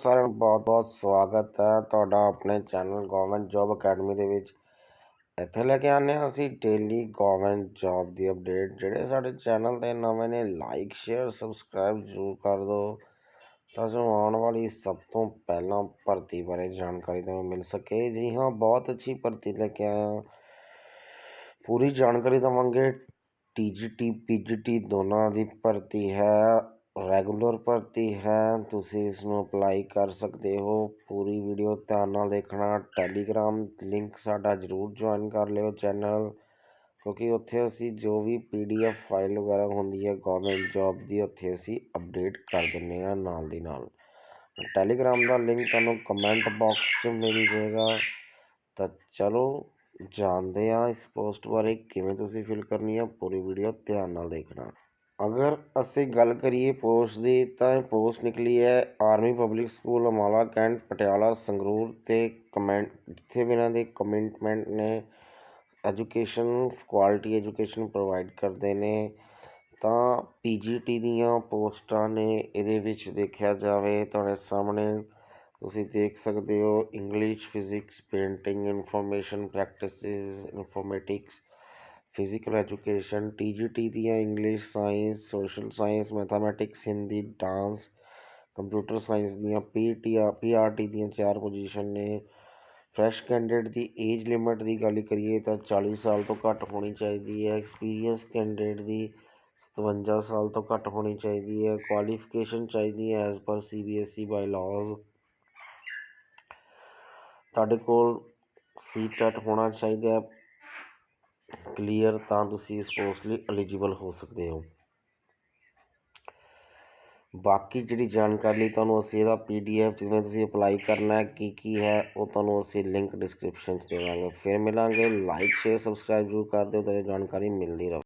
ਸਾਰਿਆਂ ਨੂੰ ਬਹੁਤ-ਬਹੁਤ ਸਵਾਗਤ ਹੈ ਤੁਹਾਡਾ ਆਪਣੇ ਚੈਨਲ ਗਵਰਨਮੈਂਟ ਜੌਬ ਅਕੈਡਮੀ ਦੇ ਵਿੱਚ। ਇੱਥੇ ਲੈ ਕੇ ਆਉਂਦੇ ਹਾਂ ਅਸੀਂ ਡੇਲੀ ਗਵਰਨਮੈਂਟ ਜੌਬ ਦੀ ਅਪਡੇਟ ਜਿਹੜੇ ਸਾਡੇ ਚੈਨਲ ਤੇ ਨਵੇਂ ਨੇ ਲਾਈਕ ਸ਼ੇਅਰ ਸਬਸਕ੍ਰਾਈਬ ਜ਼ਰੂਰ ਕਰ ਦਿਓ। ਤਾਂ ਜੋ ਆਉਣ ਵਾਲੀ ਸਭ ਤੋਂ ਪਹਿਲਾਂ ਭਰਤੀ ਬਾਰੇ ਜਾਣਕਾਰੀ ਤੁਹਾਨੂੰ ਮਿਲ ਸਕੇ। ਜੀ ਹਾਂ, ਬਹੁਤ ਅੱਛੀ ਭਰਤੀ ਲੈ ਕੇ ਆਇਆ ਪੂਰੀ ਜਾਣਕਾਰੀ ਦਵਾਂਗੇ। ਟੀਜੀਟੀ ਪੀਜੀਟੀ ਦੋਨਾਂ ਦੀ ਭਰਤੀ ਹੈ। ਰੈਗੂਲਰ ਭਰਤੀ ਹੈ, ਤੁਸੀਂ ਇਸ ਨੂੰ ਅਪਲਾਈ ਕਰ ਸਕਦੇ ਹੋ। ਪੂਰੀ ਵੀਡੀਓ ਧਿਆਨ ਨਾਲ ਦੇਖਣਾ। ਟੈਲੀਗ੍ਰਾਮ ਲਿੰਕ ਸਾਡਾ ਜ਼ਰੂਰ ਜੁਆਇਨ ਕਰ ਲਿਓ ਚੈਨਲ, ਕਿਉਂਕਿ ਉੱਥੇ ਅਸੀਂ ਜੋ ਵੀ ਪੀ ਡੀ ਪੀਡੀਐਫ ਫਾਈਲ ਵਗੈਰਾ ਹੁੰਦੀ ਹੈ, ਗੌਰਮੈਂਟ ਜੋਬ ਦੀ, ਉੱਥੇ ਅਸੀਂ ਅਪਡੇਟ ਕਰ ਦਿੰਦੇ ਹਾਂ ਨਾਲ ਦੀ ਨਾਲ। ਟੈਲੀਗ੍ਰਾਮ ਦਾ ਲਿੰਕ ਤੁਹਾਨੂੰ ਕਮੈਂਟ ਬਾਕਸ 'ਚ ਮਿਲ ਜਾਏਗਾ। ਤਾਂ ਚਲੋ, ਜਾਣਦੇ ਹਾਂ ਇਸ ਪੋਸਟ ਬਾਰੇ ਕਿਵੇਂ ਤੁਸੀਂ ਫਿਲ ਕਰਨੀ ਹੈ। ਪੂਰੀ ਵੀਡੀਓ ਧਿਆਨ ਨਾਲ ਦੇਖਣਾ। ਅਗਰ ਅਸੀਂ ਗੱਲ ਕਰੀਏ ਪੋਸਟ ਦੀ, ਤਾਂ ਇਹ ਪੋਸਟ ਨਿਕਲੀ ਹੈ army public school Amala cantt Patiala Sangrur ਅਤੇ ਕਮੈਂਟ ਜਿੱਥੇ ਵੀ ਇਹਨਾਂ ਦੇ ਕਮਿਟਮੈਂਟ ਨੇ ਐਜੂਕੇਸ਼ਨ ਕੁਆਲਿਟੀ ਐਜੂਕੇਸ਼ਨ ਪ੍ਰੋਵਾਈਡ ਕਰਦੇ ਨੇ, ਤਾਂ ਪੀ ਜੀ ਟੀ ਦੀਆਂ ਪੋਸਟਾਂ ਨੇ, ਇਹਦੇ ਵਿੱਚ ਦੇਖਿਆ ਜਾਵੇ ਤੁਹਾਡੇ ਸਾਹਮਣੇ, ਤੁਸੀਂ ਦੇਖ ਸਕਦੇ ਹੋ English physics painting information practices informatics physical education T G T ਦੀਆਂ English science social science mathematics Hindi dance computer science ਦੀਆਂ ਪੀ ਟੀ ਆ ਪੀ ਆਰ ਟੀ ਦੀਆਂ ਚਾਰ ਪੁਜੀਸ਼ਨ ਨੇ। ਫਰੈਸ਼ ਕੈਂਡੀਡੇਟ ਦੀ ਏਜ ਲਿਮਿਟ ਦੀ ਗੱਲ ਕਰੀਏ ਤਾਂ 40 ਸਾਲ ਤੋਂ ਘੱਟ ਹੋਣੀ ਚਾਹੀਦੀ ਹੈ। ਐਕਸਪੀਰੀਅੰਸ ਕੈਂਡੀਡੇਟ ਦੀ 57 ਸਾਲ ਤੋਂ ਘੱਟ ਹੋਣੀ ਚਾਹੀਦੀ ਹੈ। ਕੁਆਲੀਫਿਕੇਸ਼ਨ ਚਾਹੀਦੀ ਹੈ as per C B S E ਬਾਈ ਲੋਜ਼ ਤੁਹਾਡੇ ਕੋਲ ਸੀ ਟੈਟ ਹੋਣਾ ਚਾਹੀਦਾ ਕਲੀਅਰ ਤਾਂ ਤੁਸੀਂ ਇਸ ਪੋਸਟ ਲਈ ਐਲੀਜੀਬਲ ਹੋ ਸਕਦੇ ਹੋ। ਬਾਕੀ ਜਿਹੜੀ ਜਾਣਕਾਰੀ ਲਈ ਤੁਹਾਨੂੰ ਅਸੀਂ ਇਹਦਾ ਪੀਡੀਐਫ ਜਿਵੇਂ ਤੁਸੀਂ ਅਪਲਾਈ ਕਰਨਾ ਹੈ, ਕੀ ਕੀ ਹੈ, ਉਹ ਤੁਹਾਨੂੰ ਅਸੀਂ ਲਿੰਕ ਡਿਸਕ੍ਰਿਪਸ਼ਨ 'ਚ ਦੇਵਾਂਗੇ ਫਿਰ ਮਿਲਾਂਗੇ। ਲਾਈਕ ਸ਼ੇਅਰ ਸਬਸਕ੍ਰਾਈਬ ਜ਼ਰੂਰ ਕਰ ਦਿਓ ਤਾਂ ਇਹ ਜਾਣਕਾਰੀ ਮਿਲਦੀ ਰਹੇ।